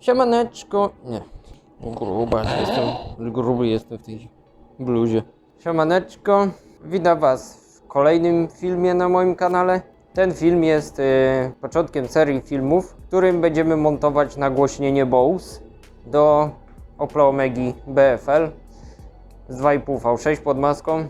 Siemaneczko. Nie. Gruba jestem. Gruby jestem w tej bluzie. Siemaneczko. Witam Was w kolejnym filmie na moim kanale. Ten film jest e, początkiem serii filmów, w którym będziemy montować nagłośnienie Bose do Opla Omegi BFL z 2,5 V6 pod maską.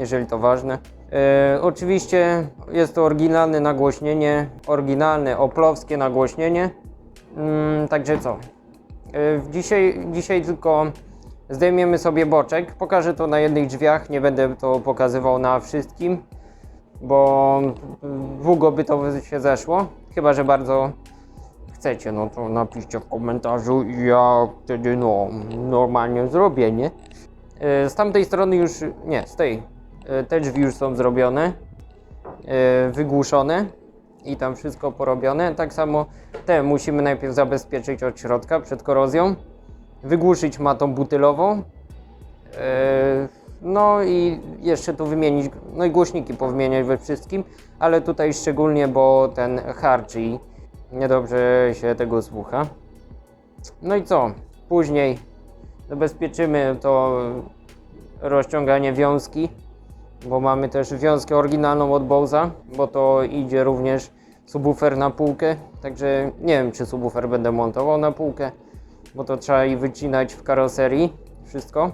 Jeżeli to ważne. E, oczywiście jest to oryginalne nagłośnienie, oryginalne oplowskie nagłośnienie. Mm, także co? E, dzisiaj, dzisiaj tylko zdejmiemy sobie boczek. Pokażę to na jednych drzwiach, nie będę to pokazywał na wszystkim, bo długo by to się zeszło. Chyba, że bardzo chcecie, no to napiszcie w komentarzu i ja wtedy no normalnie zrobię, nie? E, Z tamtej strony już, nie, z tej, te drzwi już są zrobione, e, wygłuszone i tam wszystko porobione. Tak samo te musimy najpierw zabezpieczyć od środka przed korozją, wygłuszyć matą butylową, e, no i jeszcze tu wymienić, no i głośniki powymieniać we wszystkim, ale tutaj szczególnie, bo ten harczy niedobrze się tego słucha. No i co? Później zabezpieczymy to rozciąganie wiązki, bo mamy też wiązkę oryginalną od Bose'a, bo to idzie również subwoofer na półkę, także nie wiem czy subwoofer będę montował na półkę, bo to trzeba i wycinać w karoserii wszystko.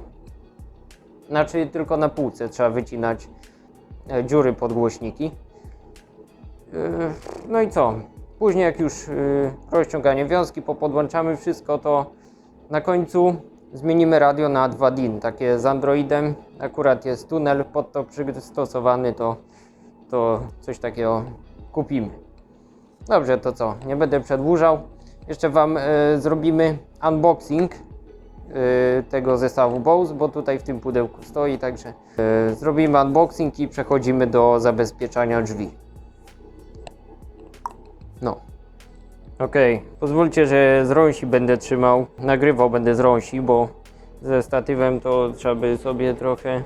Znaczy tylko na półce trzeba wycinać e, dziury pod głośniki. Yy, No i co? Później jak już yy, rozciąganie wiązki, popodłączamy wszystko, to na końcu zmienimy radio na 2 DIN, takie z Androidem. Akurat jest tunel pod to przystosowany, to, to coś takiego kupimy. Dobrze, to co? Nie będę przedłużał. Jeszcze Wam e, zrobimy unboxing e, tego zestawu Bose, bo tutaj w tym pudełku stoi, także e, zrobimy unboxing i przechodzimy do zabezpieczania drzwi. Okej, pozwólcie, że z rąsi będę trzymał, nagrywał będę z rąsi, bo ze statywem to trzeba by sobie trochę mm,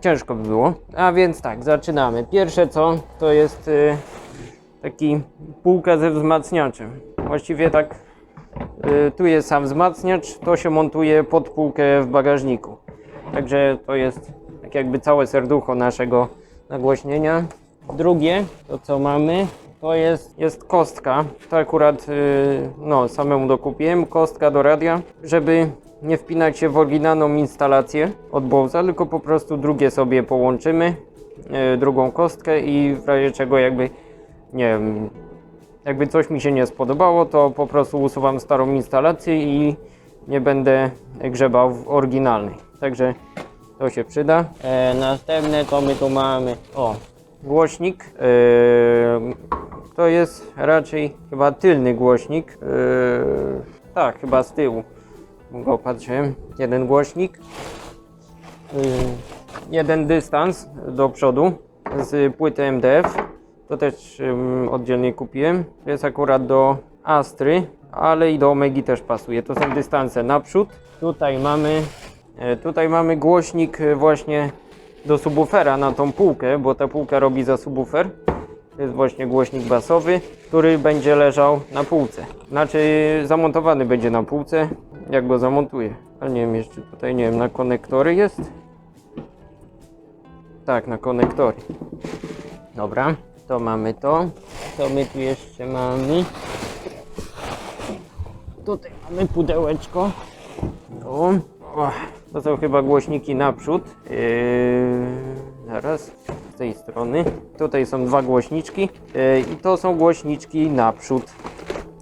ciężko by było. A więc tak, zaczynamy. Pierwsze co, to jest y, taki półka ze wzmacniaczem. Właściwie tak, y, tu jest sam wzmacniacz, to się montuje pod półkę w bagażniku. Także to jest tak jakby całe serducho naszego nagłośnienia. Drugie, to co mamy, to jest, jest kostka. To akurat yy, no, samemu dokupiłem. Kostka do radia, żeby nie wpinać się w oryginalną instalację od Bose'a, tylko po prostu drugie sobie połączymy, yy, drugą kostkę i w razie czego jakby, nie wiem, jakby coś mi się nie spodobało, to po prostu usuwam starą instalację i nie będę grzebał w oryginalnej. Także to się przyda. E, następne to my tu mamy. O, głośnik. E, to jest raczej chyba tylny głośnik. E, tak, chyba z tyłu. Go patrzyłem. Jeden głośnik. E, jeden dystans do przodu z płyty MDF. To też ym, oddzielnie kupiłem. To jest akurat do Astry, ale i do Omegi też pasuje. To są dystanse naprzód. Tutaj mamy, e, tutaj mamy głośnik e, właśnie do subwoofera na tą półkę, bo ta półka robi za subwoofer. To jest właśnie głośnik basowy, który będzie leżał na półce. Znaczy zamontowany będzie na półce, jak go zamontuję. Ale nie wiem, jeszcze tutaj nie wiem, na konektory jest? Tak, na konektory. Dobra, to mamy to. Co my tu jeszcze mamy? Tutaj mamy pudełeczko. O, o, to są chyba głośniki naprzód. Yy, zaraz, tej strony. Tutaj są dwa głośniczki yy, i to są głośniczki naprzód.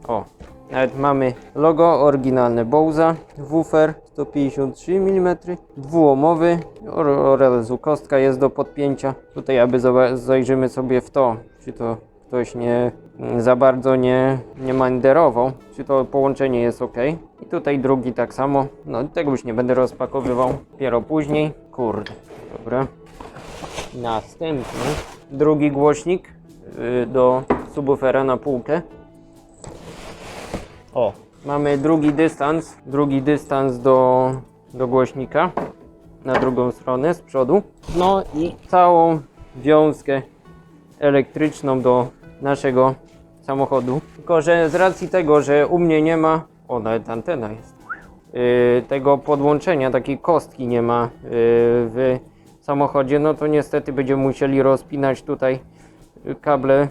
O, nawet mamy logo oryginalne Bowza, woofer 153 mm, dwuomowy oraz kostka jest do podpięcia. Tutaj aby zajrzymy sobie w to, czy to ktoś nie za bardzo nie, nie manderował, czy to połączenie jest ok. I tutaj drugi tak samo, no tego już nie będę rozpakowywał, dopiero później. Kurde, dobra. Następny, drugi głośnik y, do subwoofera na półkę. O, mamy drugi dystans, drugi dystans do, do głośnika na drugą stronę z przodu. No i całą wiązkę elektryczną do naszego samochodu. Tylko, że z racji tego, że u mnie nie ma, o nawet antena jest, yy, tego podłączenia, takiej kostki nie ma yy, w samochodzie, no to niestety będziemy musieli rozpinać tutaj kable,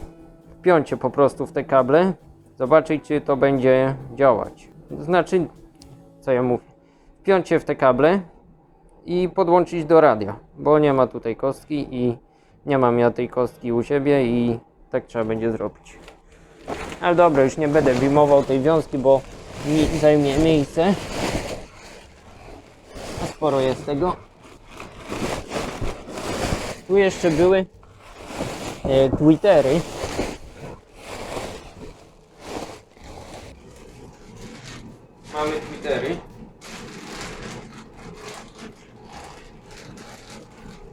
wpiąć się po prostu w te kable, zobaczyć czy to będzie działać. Znaczy, co ja mówię, wpiąć się w te kable i podłączyć do radia, bo nie ma tutaj kostki i nie mam ja tej kostki u siebie i tak trzeba będzie zrobić. Ale dobra, już nie będę wyjmował tej wiązki, bo mi zajmie miejsce. A sporo jest tego. Tu jeszcze były e, Twittery. Mamy Twittery.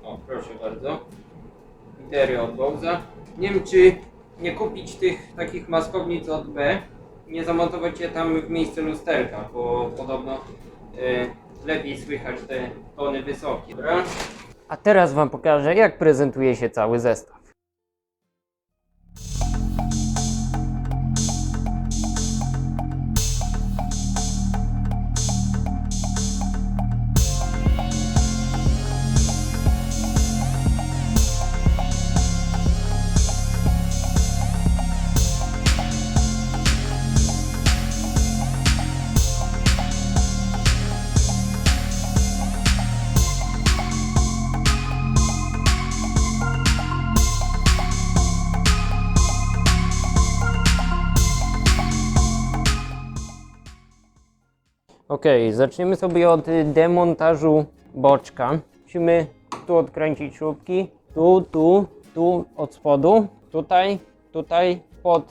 O, proszę bardzo. Twittery od Bowza. Nie wiem, czy nie kupić tych takich maskownic od B, nie zamontować je tam w miejsce lusterka, bo podobno e, lepiej słychać te tony wysokie. Dobra? A teraz Wam pokażę, jak prezentuje się cały zestaw. Ok, zaczniemy sobie od demontażu boczka. Musimy tu odkręcić śrubki, tu, tu, tu od spodu, tutaj, tutaj pod.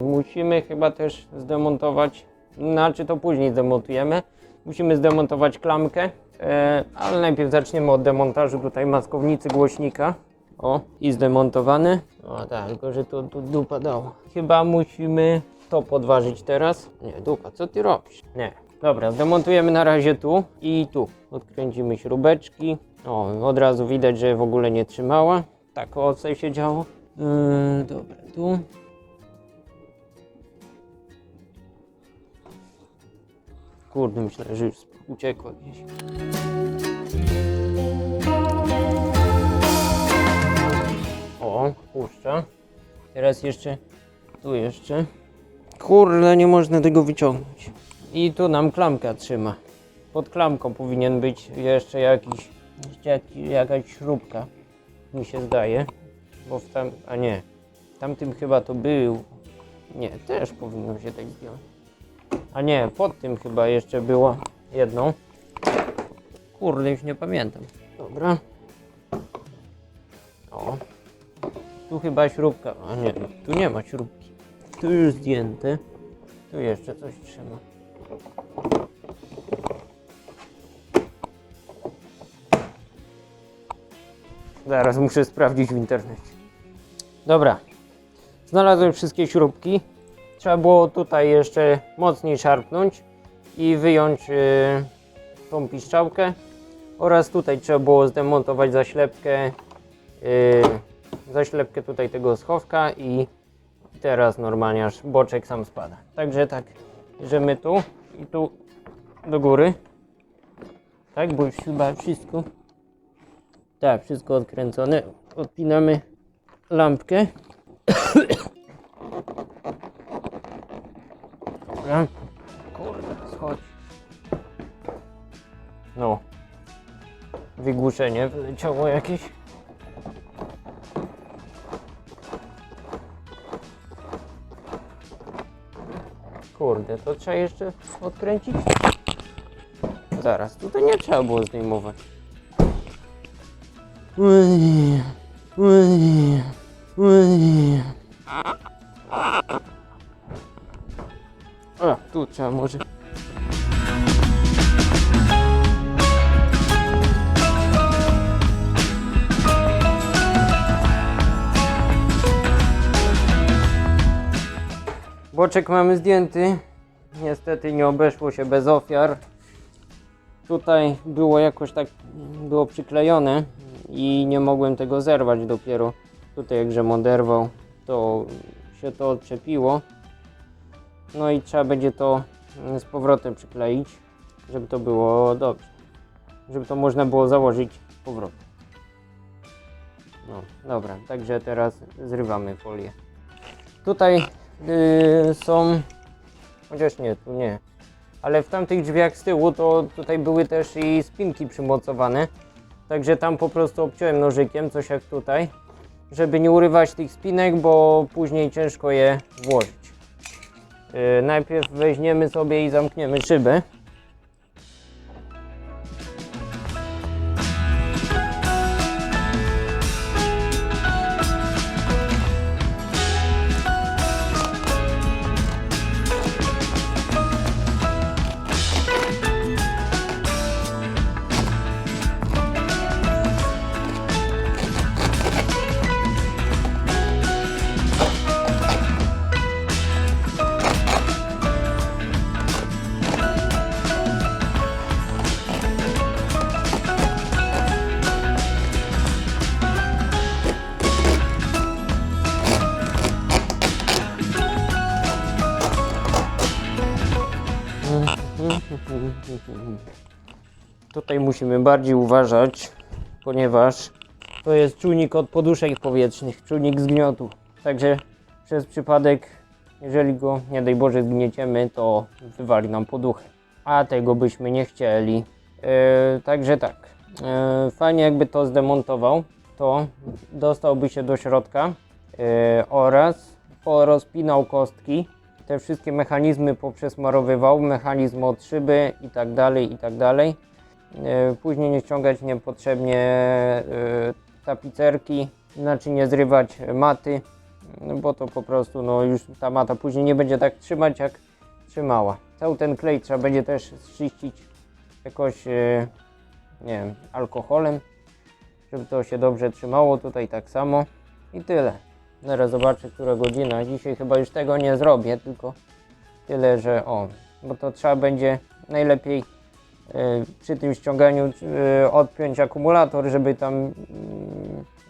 Musimy chyba też zdemontować, znaczy to później zdemontujemy. Musimy zdemontować klamkę, e, ale najpierw zaczniemy od demontażu tutaj maskownicy głośnika. O, i zdemontowany. O tak, tylko że to tu dupa dało. Chyba musimy to podważyć teraz. Nie, dupa, co ty robisz? Nie. Dobra, zdemontujemy na razie tu i tu. Odkręcimy śrubeczki. O, od razu widać, że w ogóle nie trzymała. Tak o co się działo. Yy, dobra, tu. Kurde, myślę, że już uciekła gdzieś. O, puszcza. Teraz jeszcze, tu jeszcze. Kurde, nie można tego wyciągnąć. I tu nam klamka trzyma. Pod klamką powinien być jeszcze jakiś, jak, jakaś śrubka, mi się zdaje. Bo w tam, a nie, tamtym chyba to był. Nie, też powinno się tak zdjąć. A nie, pod tym chyba jeszcze było jedno. Kurde, już nie pamiętam. Dobra. O. Tu chyba śrubka. A nie, tu nie ma śrubki. Tu już zdjęte. Tu jeszcze coś trzyma. Zaraz muszę sprawdzić w internecie. Dobra. Znalazłem wszystkie śrubki. Trzeba było tutaj jeszcze mocniej szarpnąć i wyjąć yy, tą piszczałkę. Oraz tutaj trzeba było zdemontować zaślepkę, yy, zaślepkę tutaj tego schowka i teraz normalnie aż boczek sam spada. Także tak, bierzemy tu i tu do góry. Tak, bo już chyba wszystko. Tak, wszystko odkręcone. Odpinamy lampkę. Dobra. Kurde, schodź. No. Wygłuszenie wyleciało jakieś. Kurde, to trzeba jeszcze odkręcić? Zaraz, tutaj nie trzeba było zdejmować. Ui, ui, ui. A, tu trzeba może. Boczek mamy zdjęty. Niestety nie obeszło się bez ofiar. Tutaj było jakoś tak było przyklejone. i nie mogłem tego zerwać dopiero tutaj jak żem oderwał to się to odczepiło no i trzeba będzie to z powrotem przykleić żeby to było dobrze żeby to można było założyć z powrotem no dobra także teraz zrywamy folię tutaj yy, są chociaż nie tu nie ale w tamtych drzwiach z tyłu to tutaj były też i spinki przymocowane. Także tam po prostu obciąłem nożykiem, coś jak tutaj, żeby nie urywać tych spinek, bo później ciężko je włożyć. Yy, najpierw weźmiemy sobie i zamkniemy szybę. Tutaj musimy bardziej uważać, ponieważ to jest czujnik od poduszek powietrznych, czujnik zgniotu. Także przez przypadek, jeżeli go nie daj Boże zgnieciemy, to wywali nam poduchę. A tego byśmy nie chcieli. E, także tak, e, fajnie jakby to zdemontował, to dostałby się do środka e, oraz porozpinał kostki te wszystkie mechanizmy poprzesmarowywał, mechanizm od szyby i tak dalej, i tak dalej. E, Później nie ściągać niepotrzebnie e, tapicerki, znaczy nie zrywać maty, no bo to po prostu no już ta mata później nie będzie tak trzymać jak trzymała. Cały ten klej trzeba będzie też zczyścić jakoś, e, nie wiem, alkoholem, żeby to się dobrze trzymało. Tutaj tak samo i tyle. Zaraz zobaczę, która godzina. Dzisiaj chyba już tego nie zrobię, tylko tyle, że o, bo to trzeba będzie najlepiej przy tym ściąganiu e, odpiąć akumulator, żeby tam, mm,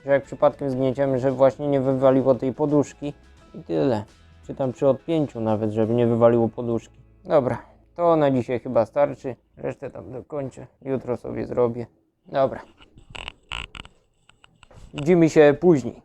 że jak przypadkiem zgnieciemy, żeby właśnie nie wywaliło tej poduszki i tyle. Czy tam przy odpięciu nawet, żeby nie wywaliło poduszki. Dobra, to na dzisiaj chyba starczy. Resztę tam dokończę. Jutro sobie zrobię. Dobra. Widzimy się później.